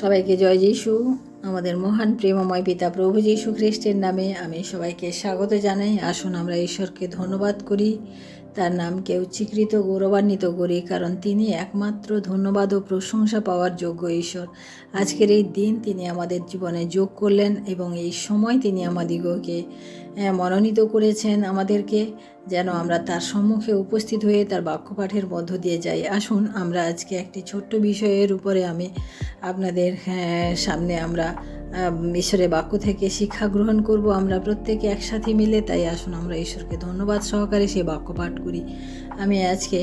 সবাইকে জয় যিশু। আমাদের মহান প্রেমময় পিতা প্রভু যীশু খ্রিস্টের নামে আমি সবাইকে স্বাগত জানাই। আসুন আমরা ঈশ্বরকে ধন্যবাদ করি। তার নামকে উচ্চীকৃত গৌরবান্বিত করি, কারণ তিনি একমাত্র ধন্যবাদ ও প্রশংসা পাওয়ার যোগ্য ঈশ্বর। আজকের এই দিন তিনি আমাদের জীবনে যোগ করলেন এবং এই সময় তিনি আমাদিগকে মনোনীত করেছেন আমাদেরকে যেন আমরা তার সম্মুখে উপস্থিত হয়ে তার বাক্যপাঠের মধ্য দিয়ে যাই। আসুন আমরা আজকে একটি ছোট্ট বিষয়ের উপরে আমি আপনাদের হ্যাঁ, সামনে আমরা ঈশ্বরের বাক্য থেকে শিক্ষা গ্রহণ করব। আমরা প্রত্যেকে একসাথে মিলে তাই আসুন আমরা ঈশ্বরকে ধন্যবাদ সহকারে সে বাক্য পাঠ করি। আমি আজকে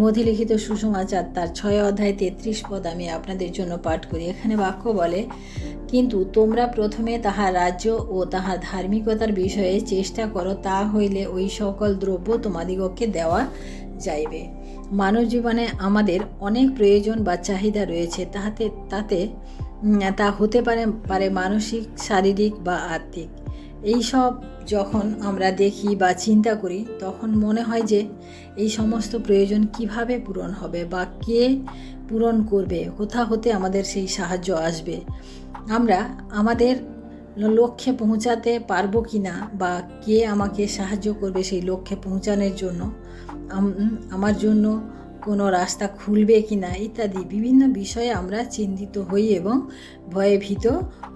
মধিলিখিত সুসমাচার তার ছয় অধ্যায় তেত্রিশ পদ আমি আপনাদের জন্য পাঠ করি। এখানে বাক্য বলে, কিন্তু তোমরা প্রথমে তাহার রাজ্য ও তাহার ধার্মিকতার বিষয়ে চেষ্টা করো, তা হইলে ওই সকল দ্রব্য তোমাদিগকে দেওয়া যাইবে। মানব জীবনে আমাদের অনেক প্রয়োজন বা চাহিদা রয়েছে, তাহাতে, তাতে তা হতে পারে পারে মানসিক, শারীরিক বা আর্থিক এই সব যখন আমরা দেখি বা চিন্তা করি, তখন মনে হয় যে এই সমস্ত প্রয়োজন কীভাবে পূরণ হবে বা কে পূরণ করবে, কোথা হতে আমাদের সেই সাহায্য আসবে। আমরা আমাদের লক্ষ্যে পৌঁছাতে পারব কি না বা কে আমাকে সাহায্য করবে সেই লক্ষ্যে পৌঁছানোর জন্য আমার জন্য কোনো রাস্তা খুলবে কি না ইত্যাদি বিভিন্ন বিষয়ে আমরা চিন্তিত হই এবং ভয়ে ভীত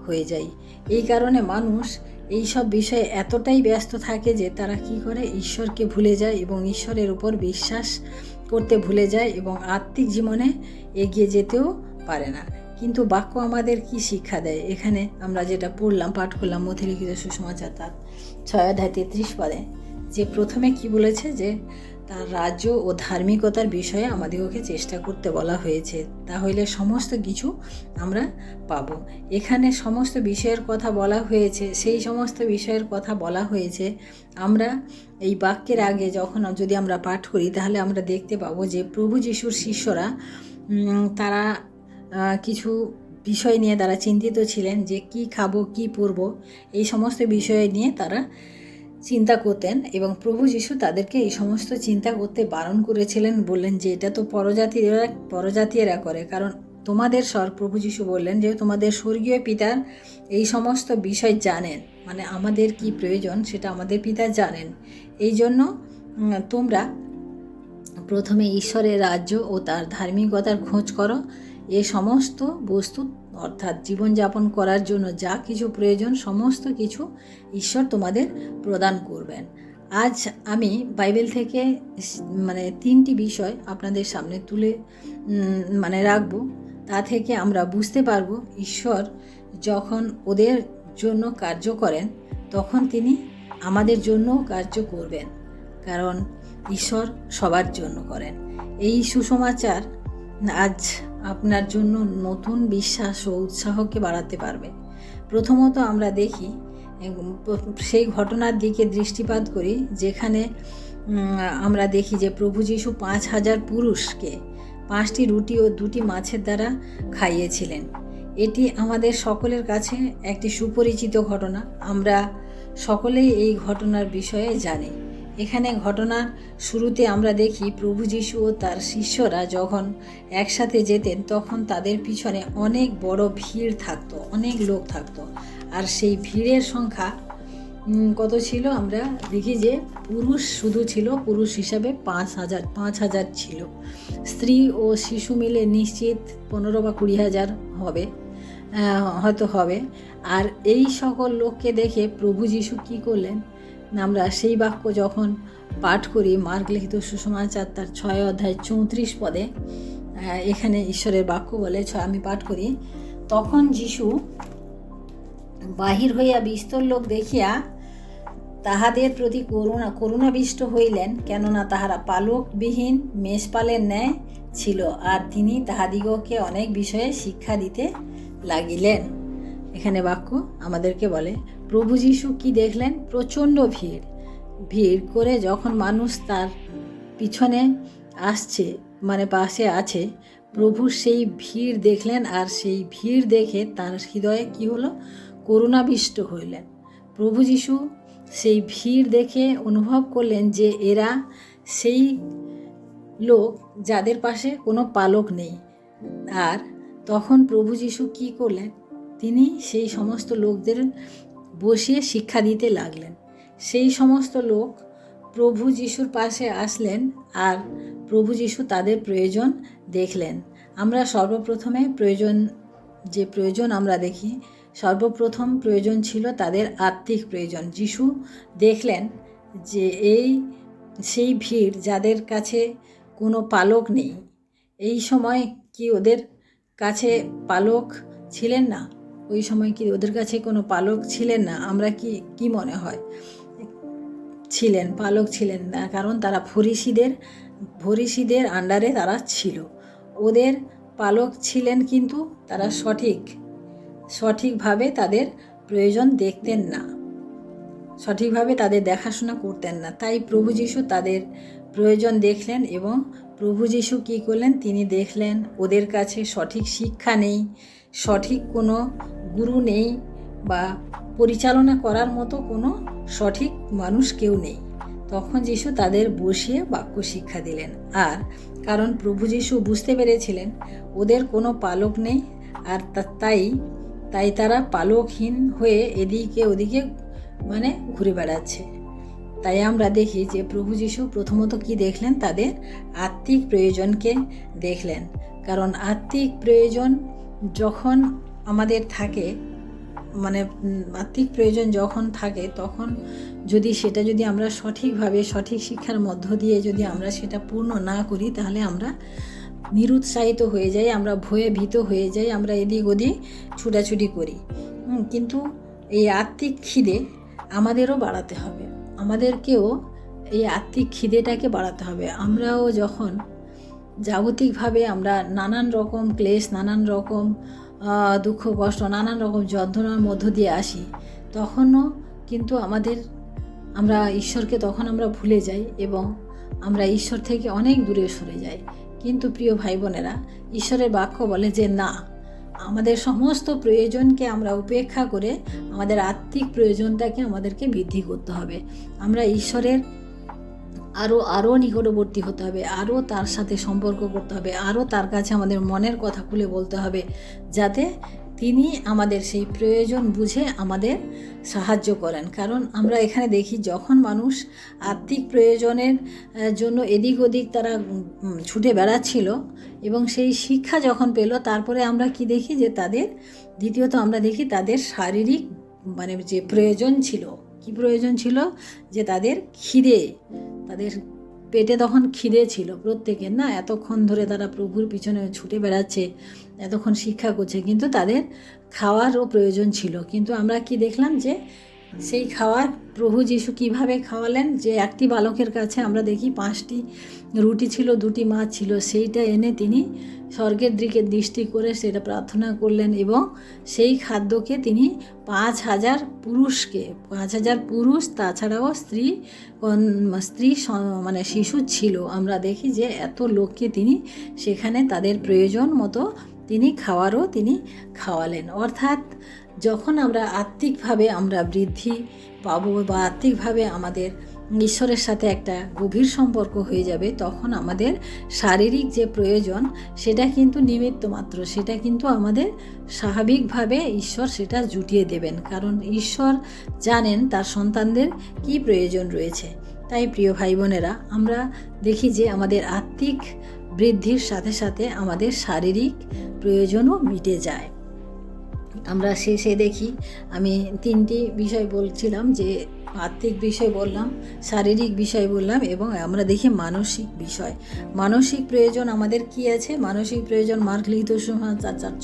হয়ে যাই। এই কারণে মানুষ এই সব বিষয়ে এতটাই ব্যস্ত থাকে যে তারা কি করে? ঈশ্বরকে ভুলে যায় এবং ঈশ্বরের উপর বিশ্বাস করতে ভুলে যায় এবং আত্মিক জীবনে এগিয়ে যেতেও পারে না। কিন্তু বাক্য আমাদের কি শিক্ষা দেয়? এখানে আমরা যেটা পড়লাম, পাঠ করলাম মথিলিখিত সুষমাচার তার ছয় অধ্যায় তেত্রিশ পদে, যে প্রথমে কি বলেছে যে তার রাজ্য ও ধার্মিকতার বিষয়ে আমাদেরকে চেষ্টা করতে বলা হয়েছে। তাহলে সমস্ত কিছু আমরা পাব। এখানে সমস্ত বিষয়ের কথা বলা হয়েছে, সেই সমস্ত বিষয়ের কথা বলা হয়েছে। আমরা এই বাক্যের আগে যখন যদি আমরা পাঠ করি, তাহলে আমরা দেখতে পাবো যে প্রভু যিশুর শিষ্যরা তারা কিছু বিষয় নিয়ে তারা চিন্তিত ছিলেন যে কি খাব, কি পরবো, এই সমস্ত বিষয় নিয়ে তারা চিন্তা করতেন এবং প্রভু যিশু তাদেরকে এই সমস্ত চিন্তা করতে বারণ করেছিলেন, বললেন যে এটা তো পরজাতিরা পরজাতীয়রা করে। কারণ তোমাদের স্বর, প্রভু যিশু বললেন যে তোমাদের স্বর্গীয় পিতার এই সমস্ত বিষয় জানেন। মানে আমাদের কি প্রয়োজন সেটা আমাদের পিতা জানেন। এই জন্য তোমরা প্রথমে ঈশ্বরের রাজ্য ও তার ধার্মিকতার খোঁজ করো। এ সমস্ত বস্তু, অর্থাৎ জীবনযাপন করার জন্য যা কিছু প্রয়োজন, সমস্ত কিছু ঈশ্বর তোমাদের প্রদান করবেন। আজ আমি বাইবেল থেকে মানে তিনটি বিষয় আপনাদের সামনে তুলে মানে রাখব। তা থেকে আমরা বুঝতে পারব, ঈশ্বর যখন ওদের জন্য কার্য করেন, তখন তিনি আমাদের জন্য কার্য করবেন, কারণ ঈশ্বর সবার জন্য করেন। এই সুসমাচার আজ আপনার জন্য নতুন বিশ্বাস ও উৎসাহকে বাড়াতে পারবে। প্রথমত আমরা দেখি সেই ঘটনার দিকে দৃষ্টিপাত করি, যেখানে আমরা দেখি যে প্রভু যীশু পাঁচ হাজার পুরুষকে পাঁচটি রুটি ও দুটি মাছের দ্বারা খাইয়েছিলেন। এটি আমাদের সকলের কাছে একটি সুপরিচিত ঘটনা। আমরা সকলেই এই ঘটনার বিষয়ে জানি। এখানে ঘটনার শুরুতে আমরা দেখি প্রভু যীশু ও তার শিষ্যরা যখন একসাথে যেতেন, তখন তাদের পিছনে অনেক বড় ভিড় থাকতো, অনেক লোক থাকতো। আর সেই ভিড়ের সংখ্যা কত ছিল আমরা দেখি যে পুরুষ শুধু ছিল, পুরুষ হিসাবে পাঁচ হাজার পাঁচ হাজার ছিল। স্ত্রী ও শিশু মিলে নিশ্চিত পনেরো বা কুড়ি হাজার হবে হয়তো হবে। আর এই সকল লোককে দেখে প্রভু যিশু কী করলেন? আমরা সেই বাক্য যখন পাঠ করি মার্গ লিখিত সুসমাচার তার ছয় অধ্যায় চৌত্রিশ পদে এখানে ঈশ্বরের বাক্য বলে আমি পাঠ করি, তখন যিশু বাহির হইয়া বিস্তর লোক দেখিয়া তাহাদের প্রতি করুণা, করুণাবিষ্ট হইলেন, কেননা তাহারা পালকবিহীন মেষপালের ন্যায় ছিল, আর তিনি তাহাদিগকে অনেক বিষয়ে শিক্ষা দিতে লাগিলেন। এখানে বাক্য আমাদেরকে বলে প্রভু যিশু কি দেখলেন? প্রচণ্ড ভিড়। ভিড় করে যখন মানুষ তার পিছনে আসছে মানে পাশে আছে, প্রভু সেই ভিড় দেখলেন আর সেই ভিড় দেখে তার হৃদয়ে কি হলো? করুণাবিষ্ট হইলেন। প্রভু যিশু সেই ভিড় দেখে অনুভব করলেন যে এরা সেই লোক যাদের পাশে কোনো পালক নেই। আর তখন প্রভু যিশু কী করলেন? তিনি সেই সমস্ত লোকদের বসিয়ে শিক্ষা দিতে লাগলেন। সেই সমস্ত লোক প্রভু যিশুর পাশে আসলেন আর প্রভু যিশু তাদের প্রয়োজন দেখলেন। আমরা সর্বপ্রথমে প্রয়োজন, যে প্রয়োজন আমরা দেখি, সর্বপ্রথম প্রয়োজন ছিল তাদের আত্মিক প্রয়োজন। যিশু দেখলেন যে এই, সেই ভিড় যাদের কাছে কোনো পালক নেই, এই সময় কি ওদের কাছে পালক ছিলেন না? ওই সময় কি ওদের কাছে কোনো পালক ছিলেন না? আমরা কি কি মনে হয়? ছিলেন, পালক ছিলেন না, কারণ তারা ফরিসিদের ফরিসিদের আন্ডারে তারা ছিল। ওদের পালক ছিলেন কিন্তু তারা সঠিক, সঠিকভাবে তাদের প্রয়োজন দেখতেন না। সঠিকভাবে তাদের দেখাশোনা করতেন না। তাই প্রভু যিশু তাদের প্রয়োজন দেখলেন এবং প্রভু যিশু কী করলেন? তিনি দেখলেন, ওদের কাছে সঠিক শিক্ষা নেই, সঠিক কোনো গুরু নেই বা পরিচালনা করার মতো কোনো সঠিক মানুষ কেউ নেই। তখন যিশু তাদের বসিয়ে বাক্য শিক্ষা দিলেন। আর কারণ প্রভু যিশু বুঝতে পেরেছিলেন, ওদের কোনো পালক নেই আর তাই তাই তারা পালকহীন হয়ে এদিকে ওদিকে মানে ঘুরে বেড়াচ্ছে। তাই আমরা দেখি যে প্রভু যিশু প্রথমত কি দেখলেন? তাদের আত্মিক প্রয়োজনকে দেখলেন। কারণ আত্মিক প্রয়োজন যখন আমাদের থাকে মানে আত্মিক প্রয়োজন যখন থাকে, তখন যদি সেটা যদি আমরা সঠিকভাবে, সঠিক শিক্ষার মধ্য দিয়ে যদি আমরা সেটা পূর্ণ না করি, তাহলে আমরা নিরুৎসাহিত হয়ে যাই, আমরা ভয়ে ভীত হয়ে যাই, আমরা এদিক ওদিক ছুটাছুটি করি। কিন্তু এই আত্মিক খিদে আমাদেরও বাড়াতে হবে। আমাদেরকেও এই আত্মিক খিদেটাকে বাড়াতে হবে। আমরাও যখন জাগতিকভাবে আমরা নানান রকম ক্লেশ, নানান রকম দুঃখ, কষ্ট, নানান রকম যন্ত্রণার মধ্য দিয়ে আসি। তখনও কিন্তু আমাদের, আমরা ঈশ্বরকে তখন আমরা ভুলে যাই এবং আমরা ঈশ্বর থেকে অনেক দূরে সরে যাই। কিন্তু প্রিয় ভাই বোনেরা ঈশ্বরের বাক্য বলে যে না, আমাদের সমস্ত প্রয়োজনকে আমরা উপেক্ষা করে আমাদের আত্মিক প্রয়োজনটাকে আমাদেরকে বৃদ্ধি করতে হবে। আমরা ঈশ্বরের আরও আরও নিকটবর্তী হতে হবে আরও তার সাথে সম্পর্ক করতে হবে আরও তার কাছে আমাদের মনের কথা খুলে বলতে হবে, যাতে তিনি আমাদের সেই প্রয়োজন বুঝে আমাদের সাহায্য করেন। কারণ আমরা এখানে দেখি যখন মানুষ আর্থিক প্রয়োজনের জন্য এদিক ওদিক তারা ছুটে বেড়াচ্ছিল এবং সেই শিক্ষা যখন পেল, তারপরে আমরা কি দেখি যে তাদের, দ্বিতীয়ত আমরা দেখি তাদের শারীরিক মানে যে প্রয়োজন ছিল কি প্রয়োজন ছিল? যে তাদের খিদে, তাদের পেটে তখন খিদে ছিল প্রত্যেকের, না? এতক্ষণ ধরে তারা প্রভুর পিছনে ছুটে বেড়াচ্ছে, এতক্ষণ শিক্ষা করছে, কিন্তু তাদের খাওয়ারও প্রয়োজন ছিল। কিন্তু আমরা কি দেখলাম যে সেই খাওয়ার প্রভু যিশু কীভাবে খাওয়ালেন? যে একটি বালকের কাছে আমরা দেখি পাঁচটি রুটি ছিল, দুটি মাছ ছিল, সেইটা এনে তিনি স্বর্গের দিকে দৃষ্টি করে সেটা প্রার্থনা করলেন এবং সেই খাদ্যকে তিনি পাঁচ হাজার পুরুষকে, পাঁচ হাজার পুরুষ, তাছাড়াও স্ত্রী স্ত্রী মানে শিশু ছিল। আমরা দেখি যে এত লোককে তিনি সেখানে তাদের প্রয়োজন মতো তিনি খাওয়ারও তিনি খাওয়ালেন। অর্থাৎ যখন আমরা আত্মিকভাবে আমরা বৃদ্ধি পাবো বা আত্মিকভাবে আমাদের ঈশ্বরের সাথে একটা গভীর সম্পর্ক হয়ে যাবে, তখন আমাদের শারীরিক যে প্রয়োজন সেটা কিন্তু নিমিত্ত মাত্র। সেটা কিন্তু আমাদের স্বাভাবিকভাবে ঈশ্বর সেটা জুটিয়ে দেবেন। কারণ ঈশ্বর জানেন তার সন্তানদের কি প্রয়োজন রয়েছে। তাই প্রিয় ভাই বোনেরা আমরা দেখি যে আমাদের আত্মিক বৃদ্ধির সাথে সাথে আমাদের শারীরিক প্রয়োজনও মিটে যায়। আমরা শেষে দেখি, আমি তিনটি বিষয় বলছিলাম যে আত্মিক বিষয় বললাম, শারীরিক বিষয় বললাম এবং আমরা দেখি মানসিক বিষয়। মানসিক প্রয়োজন আমাদের কি আছে? মানসিক প্রয়োজন মার্ক লিখিত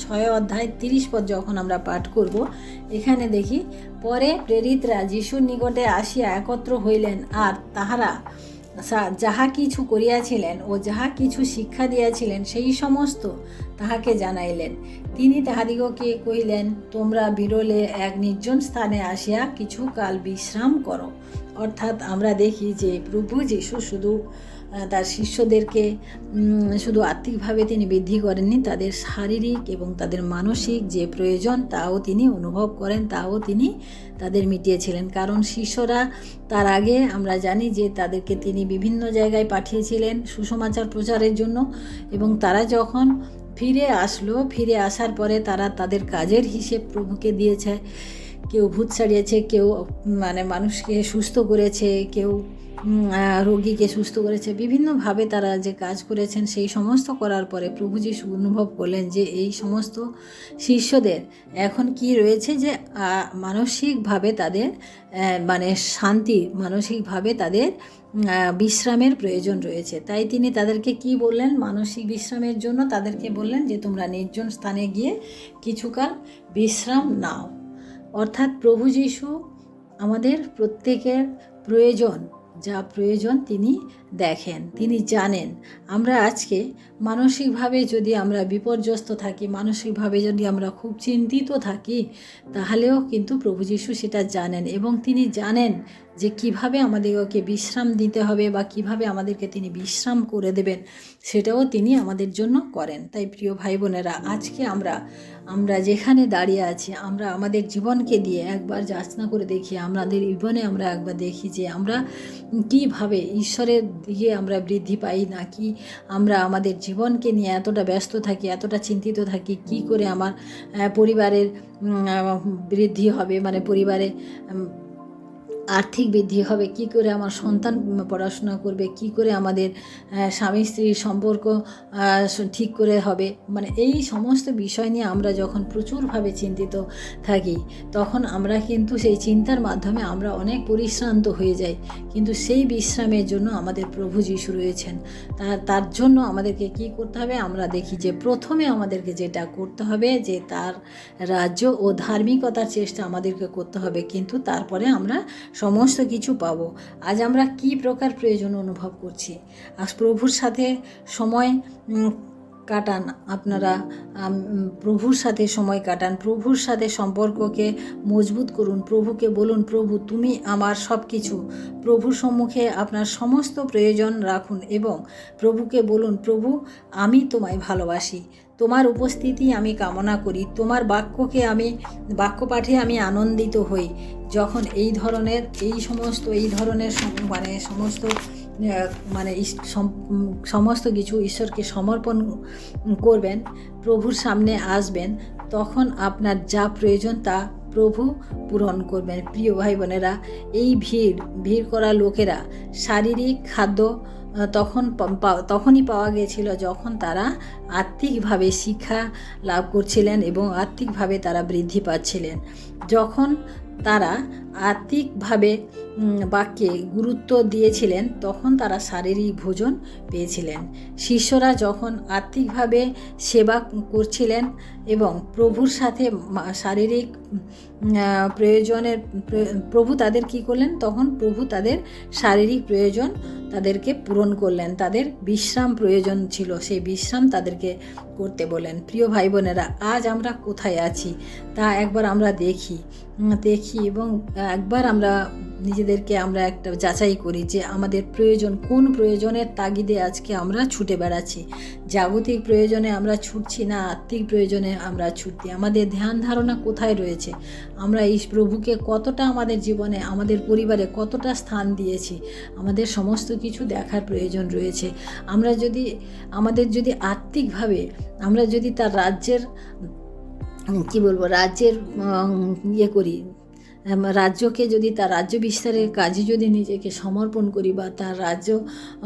ছয় অধ্যায় তিরিশ পদ যখন আমরা পাঠ করব, এখানে দেখি, পরে প্রেরিতরা যিশুর নিকটে আসিয়া একত্র হইলেন আর তাহারা যাহা কিছু করিয়াছিলেন ও যাহা কিছু শিক্ষা দিয়াছিলেন, সেই সমস্ত তাহাকে জানাইলেন। তিনি তাহাদিগকে কহিলেন, তোমরা বিরলে এক নির্জন স্থানে আসিয়া কিছু কাল বিশ্রাম করো। অর্থাৎ আমরা দেখি যে প্রভু যীশু শুধু তার শিষ্যদেরকে শুধু আর্থিকভাবে তিনি বৃদ্ধি করেননি, তাদের শারীরিক এবং তাদের মানসিক যে প্রয়োজন তাও তিনি অনুভব করেন, তাও তিনি তাদের মিটিয়েছিলেন। কারণ শিষ্যরা তার আগে আমরা জানি যে তাদেরকে তিনি বিভিন্ন জায়গায় পাঠিয়েছিলেন সুসমাচার প্রচারের জন্য এবং তারা যখন ফিরে আসলো, ফিরে আসার পরে তারা তাদের কাজের হিসেব প্রভুকে দিয়েছে। কেউ ভূত ছাড়িয়েছে, কেউ মানে মানুষকে সুস্থ করেছে, কেউ রোগীকে সুস্থ করেছে। বিভিন্নভাবে তারা যে কাজ করেছেন, সেই সমস্ত করার পরে প্রভু যিশু অনুভব করলেন যে এই সমস্ত শিষ্যদের এখন কি রয়েছে যে মানসিকভাবে তাদের মানে শান্তি, মানসিকভাবে তাদের বিশ্রামের প্রয়োজন রয়েছে। তাই তিনি তাদেরকে কি বললেন? মানসিক বিশ্রামের জন্য তাদেরকে বললেন যে, তোমরা নির্জন স্থানে গিয়ে কিছুকাল বিশ্রাম নাও। অর্থাৎ প্রভু যিশু আমাদের প্রত্যেকের প্রয়োজন যা প্রয়োজন তিনি দেখেন, তিনি জানেন। আমরা আজকে মানসিকভাবে যদি আমরা বিপর্যস্ত থাকি, মানসিকভাবে যদি আমরা খুব চিন্তিত থাকি, তাহলেও কিন্তু প্রভু যিশু সেটা জানেন এবং তিনি জানেন যে কীভাবে আমাদেরকে বিশ্রাম দিতে হবে বা কীভাবে আমাদেরকে তিনি বিশ্রাম করে দেবেন, সেটাও তিনি আমাদের জন্য করেন। তাই প্রিয় ভাই বোনেরা আজকে আমরা আমরা যেখানে দাঁড়িয়ে আছি, আমরা আমাদের জীবনকে দিয়ে একবার যাচনা করে দেখি, আমাদের জীবনে আমরা একবার দেখি যে আমরা কীভাবে ঈশ্বরের দিকে আমরা বৃদ্ধি পাই নাকি আমরা আমাদের জীবনকে নিয়ে এতটা ব্যস্ত থাকি, এতটা চিন্তিত থাকি, কি করে আমার পরিবারের বৃদ্ধি হবে মানে পরিবারে আর্থিক বৃদ্ধি হবে, কি করে আমার সন্তান পড়াশোনা করবে, কি করে আমাদের স্বামী স্ত্রীর সম্পর্ক ঠিক করে হবে। মানে এই সমস্ত বিষয় নিয়ে আমরা যখন প্রচুরভাবে চিন্তিত থাকি, তখন আমরা কিন্তু সেই চিন্তার মাধ্যমে আমরা অনেক পরিশ্রান্ত হয়ে যাই। কিন্তু সেই বিশ্রামের জন্য আমাদের প্রভু যিশু রয়েছেন। তার তার জন্য আমাদেরকে কি করতে হবে? আমরা দেখি যে প্রথমে আমাদেরকে যেটা করতে হবে যে তার রাজ্য ও ধার্মিকতার চেষ্টা আমাদেরকে করতে হবে। কিন্তু তারপরে আমরা সমস্ত কিছু পাবো। আজ আমরা কি প্রকার প্রয়োজন অনুভব করছি? আজ প্রভুর সাথে সময় কাটান আপনারা। প্রভুর সাথে সময় কাটান। প্রভুর সাথে সম্পর্ককে মজবুত করুন। প্রভুকে বলুন, প্রভু, তুমি আমার সব কিছু প্রভুর সম্মুখে আপনার সমস্ত প্রয়োজন রাখুন এবং প্রভুকে বলুন, প্রভু, আমি তোমায় ভালোবাসি। তোমার উপস্থিতি আমি কামনা করি। তোমার বাক্যকে আমি বাক্য পাঠে আমি আনন্দিত হই। যখন এই ধরনের, এই সমস্ত, এই ধরনের মানে সমস্ত মানে সমস্ত কিছু ঈশ্বরকে সমর্পণ করবেন, প্রভুর সামনে আসবেন, তখন আপনার যা প্রয়োজন তা প্রভু পূরণ করবেন। প্রিয় ভাই বোনেরা, এই ভিড় ভিড় করা লোকেরা শারীরিক খাদ্য তখন তখনই পাওয়া গিয়েছিল যখন তারা আত্মিকভাবে শিক্ষা লাভ করছিলেন এবং আর্থিকভাবে তারা বৃদ্ধি পাচ্ছিলেন। যখন তারা আত্মিকভাবে বাক্যে গুরুত্ব দিয়েছিলেন, তখন তারা শারীরিক ভোজন পেয়েছিলেন। শিষ্যরা যখন আত্মিকভাবে সেবা করছিলেন এবং প্রভুর সাথে শারীরিক প্রয়োজনের প্রভু তাদের কি করলেন? তখন প্রভু তাদের শারীরিক প্রয়োজন তাদেরকে পূরণ করলেন। তাদের বিশ্রাম প্রয়োজন ছিল, সেই বিশ্রাম তাদেরকে করতে বলেন প্রিয় ভাই বোনেরা আজ আমরা কোথায় আছি? তা একবার আমরা দেখি দেখি এবং একবার আমরা নিজেদেরকে আমরা একটা যাচাই করি যে আমাদের প্রয়োজন, কোন প্রয়োজনের তাগিদে আজকে আমরা ছুটে বেড়াচ্ছি? জাগতিক প্রয়োজনে আমরা ছুটছি না আত্মিক প্রয়োজনে আমরা ছুটছি? আমাদের ধ্যান ধারণা কোথায় রয়েছে? আমরা এই প্রভুকে কতটা আমাদের জীবনে, আমাদের পরিবারে কতটা স্থান দিয়েছি? আমাদের সমস্ত কিছু দেখার প্রয়োজন রয়েছে। আমরা যদি, আমাদের যদি আত্মিকভাবে, আমরা যদি তার রাজ্যের, কি বলব, রাজ্যের ইয়ে করি রাজ্যকে যদি তার রাজ্য বিস্তারের কাজে যদি নিজেকে সমর্পণ করি বা তার রাজ্য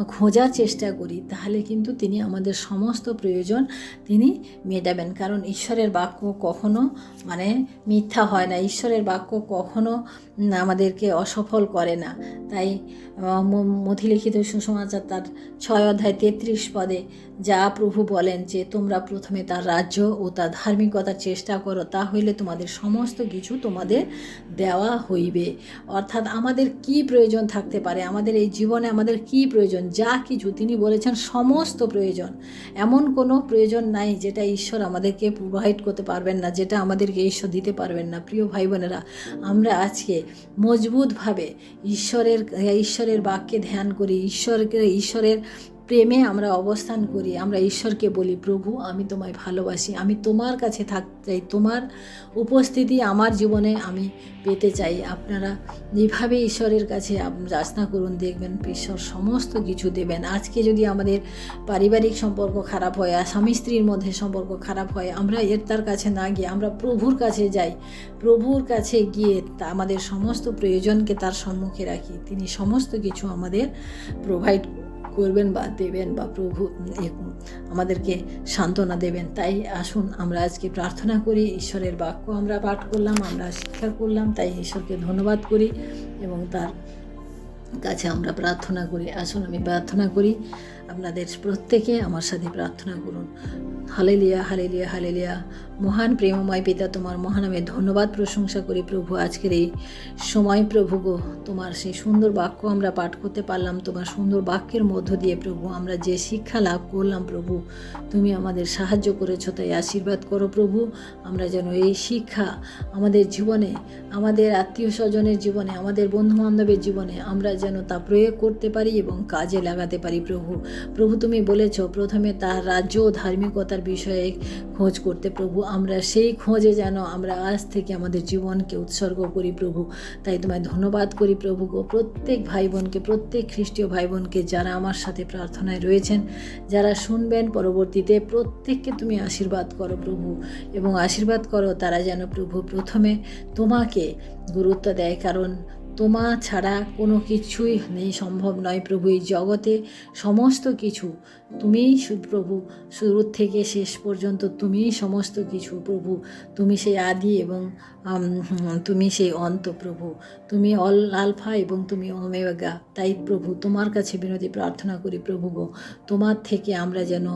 খোঁজার চেষ্টা করি, তাহলে কিন্তু তিনি আমাদের সমস্ত প্রয়োজন তিনি মেটাবেন। কারণ ঈশ্বরের বাক্য কখনো মানে মিথ্যা হয় না। ঈশ্বরের বাক্য কখনো আমাদেরকে অসফল করে না। তাই মথিলিখিত সুসমাচার তার ছয় অধ্যায় তেত্রিশ পদে, যা প্রভু বলেন যে তোমরা প্রথমে তার রাজ্য ও তার ধার্মিকতার চেষ্টা করো তা হইলে তোমাদের সমস্ত কিছু তোমাদের দেওয়া হইবে। অর্থাৎ আমাদের কি প্রয়োজন থাকতে পারে? আমাদের এই জীবনে আমাদের কি প্রয়োজন? যা কিছু তিনি বলেছেন সমস্ত প্রয়োজন। এমন কোনো প্রয়োজন নাই যেটা ঈশ্বর আমাদেরকে প্রোভাইড করতে পারবেন না, যেটা আমাদেরকে ঈশ্বর দিতে পারবেন না। প্রিয় ভাই বোনেরা, আমরা আজকে মজবুতভাবে ঈশ্বরের ঈশ্বরের বাক্যে ধ্যান করি ঈশ্বরকে ঈশ্বরের প্রেমে আমরা অবস্থান করি, আমরা ঈশ্বরকে বলি, প্রভু, আমি তোমায় ভালোবাসি, আমি তোমার কাছে থাকতে চাই, তোমার উপস্থিতি আমার জীবনে আমি পেতে চাই। আপনারা যেভাবে ঈশ্বরের কাছে যাচনা করুন, দেখবেন ঈশ্বর সমস্ত কিছু দেবেন। আজকে যদি আমাদের পারিবারিক সম্পর্ক খারাপ হয় আর স্বামী স্ত্রীর মধ্যে সম্পর্ক খারাপ হয়, আমরা এর তার কাছে না গিয়ে, আমরা প্রভুর কাছে যাই, প্রভুর কাছে গিয়ে আমাদের সমস্ত প্রয়োজনকে তার সম্মুখে রাখি, তিনি সমস্ত কিছু আমাদের প্রোভাইড করবেন বা দেবেন বা প্রভু আমাদেরকে সান্ত্বনা দেবেন। তাই আসুন, আমরা আজকে প্রার্থনা করি, ঈশ্বরের বাক্য আমরা পাঠ করলাম, আমরা শিক্ষা করলাম, তাই ঈশ্বরকে ধন্যবাদ করি এবং তার কাছে আমরা প্রার্থনা করি। আসুন, আমি প্রার্থনা করি আপনাদের প্রত্যেকে আমার সাথে প্রার্থনা করুন। Hallelujah hallelujah hallelujah. মহান প্রেমময় পিতা, তোমার মহানামে ধন্যবাদ, প্রশংসা করি প্রভু। আজকের এই সময় প্রভু গো, তোমার সেই সুন্দর বাক্য আমরা পাঠ করতে পারলাম, তোমার সুন্দর বাক্যের মধ্য দিয়ে প্রভু, আমরা যে শিক্ষা লাভ করলাম প্রভু, তুমি আমাদের সাহায্য করেছ, তাই আশীর্বাদ করো প্রভু। আমরা যেন এই শিক্ষা আমাদের জীবনে, আমাদের আত্মীয় স্বজনের জীবনে, আমাদের বন্ধু বান্ধবের জীবনে, আমরা যেন তা প্রয়োগ করতে পারি এবং কাজে লাগাতে পারি প্রভু। প্রভু তুমি বলেছ, প্রথমে তার রাজ্য ও ধার্মিকতার বিষয়ে খোঁজ করতে। প্রভু, আমরা সেই খোঁজে যেন আমরা আজ থেকে আমাদের জীবনকে উৎসর্গ করি প্রভু। তাই তোমায় ধন্যবাদ করি প্রভু গো। প্রত্যেক ভাই বোনকে প্রত্যেক খ্রিস্টীয় ভাই বোনকে যারা আমার সাথে প্রার্থনায় রয়েছেন, যারা শুনবেন পরবর্তীতে, প্রত্যেককে তুমি আশীর্বাদ করো প্রভু। এবং আশীর্বাদ করো তারা যেন প্রভু প্রথমে তোমাকে গুরুত্ব দেয়, কারণ তোমা ছাড়া কোনো কিছুই নেই সম্ভব নয় প্রভু এই জগতে। সমস্ত কিছু তুমিই সু- প্রভু শুরু থেকে শেষ পর্যন্ত তুমিই সমস্ত কিছু প্রভু। তুমি সেই আদি এবং তুমি সেই অন্ত প্রভু। তুমি অল আলফা এবং তুমি ওমেগা। তাই প্রভু, তোমার কাছে বিনতি প্রার্থনা করি প্রভু গো। তোমার থেকে আমরা যেন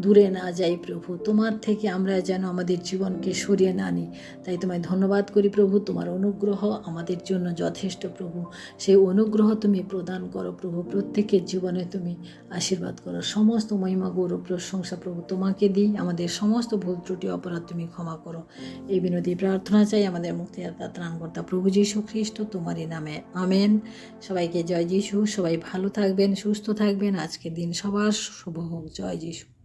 দূরে না যাই প্রভু। তোমার থেকে আমরা যেন আমাদের জীবনকে সরিয়ে না নিই। তাই তোমায় ধন্যবাদ করি প্রভু। তোমার অনুগ্রহ আমাদের জন্য যথেষ্ট প্রভু। সেই অনুগ্রহ তুমি প্রদান করো প্রভু। প্রত্যেকের জীবনে তুমি আশীর্বাদ করো। সমস্ত মহিমা, গৌরব, প্রশংসা প্রভু তোমাকে দিই। আমাদের সমস্ত ভুল ত্রুটি, অপরাধ তুমি ক্ষমা করো। এই বিনতি, প্রার্থনা চাই আমাদের মুক্তি মুক্তিদাতা ত্রাণকর্তা প্রভু যীশু খ্রিস্ট, তোমারই নামে। আমেন। সবাইকে জয় যিশু। সবাই ভালো থাকবেন, সুস্থ থাকবেন। আজকের দিন সবার শুভ হোক। জয় যিশু।